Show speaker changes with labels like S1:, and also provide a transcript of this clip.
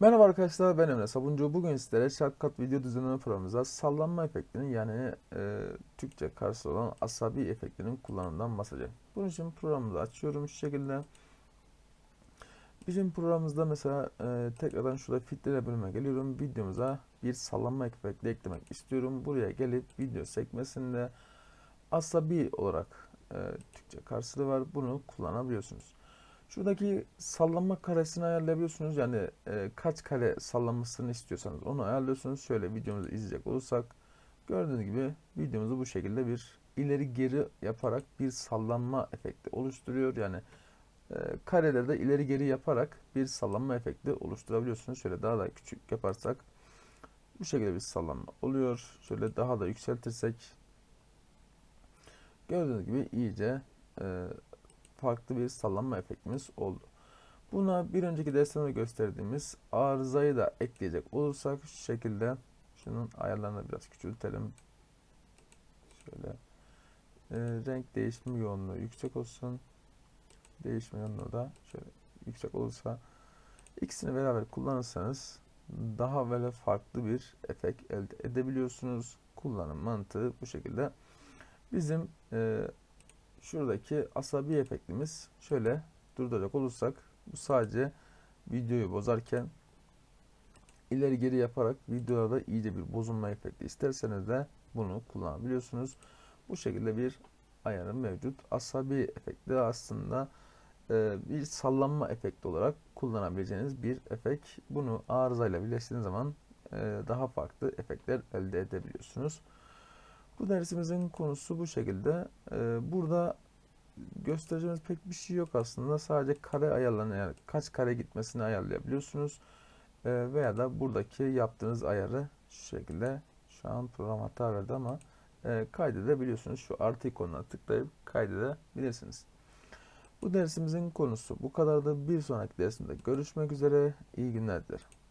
S1: Merhaba arkadaşlar ben Emre Sabuncu. Bugün sizlere Shortcut video düzenleme programımızda sallanma efektinin yani e, Türkçe karşılığı olan asabi efektinin kullanımından bahsedeceğim. Bunun için programımızı açıyorum şu şekilde. Bizim programımızda mesela e, tekrardan şurada filtre bölüme geliyorum. Videomuza bir sallanma efekti eklemek istiyorum. Buraya gelip video sekmesinde asabi olarak e, Türkçe karşılığı var. Bunu kullanabiliyorsunuz. Şuradaki sallanma karesini ayarlayabiliyorsunuz. Yani e, kaç kare sallanmasını istiyorsanız onu ayarlıyorsunuz. Şöyle videomuzu izleyecek olursak gördüğünüz gibi videomuzu bu şekilde bir ileri geri yaparak bir sallanma efekti oluşturuyor. Yani e, karelerde ileri geri yaparak bir sallanma efekti oluşturabiliyorsunuz. Şöyle daha da küçük yaparsak bu şekilde bir sallanma oluyor. Şöyle daha da yükseltirsek gördüğünüz gibi iyice e, farklı bir sallanma efektimiz oldu. Buna bir önceki dersimde gösterdiğimiz arızayı da ekleyecek olursak şu şekilde şunun ayarlarını biraz küçültelim. Şöyle e, renk değişimi yoğunluğu yüksek olsun. Değişme yoğunluğu da şöyle yüksek olursa ikisini beraber kullanırsanız daha böyle farklı bir efekt elde edebiliyorsunuz. Kullanım mantığı bu şekilde. Bizim e, şuradaki asabi efektimiz şöyle durduracak olursak bu sadece videoyu bozarken ileri geri yaparak videoda iyice bir bozulma efekti isterseniz de bunu kullanabiliyorsunuz. Bu şekilde bir ayarı mevcut. Asabi efekti aslında e, bir sallanma efekti olarak kullanabileceğiniz bir efekt. Bunu arızayla birleştirdiğiniz zaman e, daha farklı efektler elde edebiliyorsunuz. Bu dersimizin konusu bu şekilde. Ee, burada göstereceğimiz pek bir şey yok aslında. Sadece kare ayarlarını yani kaç kare gitmesini ayarlayabiliyorsunuz. Ee, veya da buradaki yaptığınız ayarı şu şekilde şu an program hata verdi ama e, kaydedebiliyorsunuz. Şu artı ikonuna tıklayıp kaydedebilirsiniz. Bu dersimizin konusu bu kadardı. Bir sonraki dersimde görüşmek üzere. İyi günler dilerim.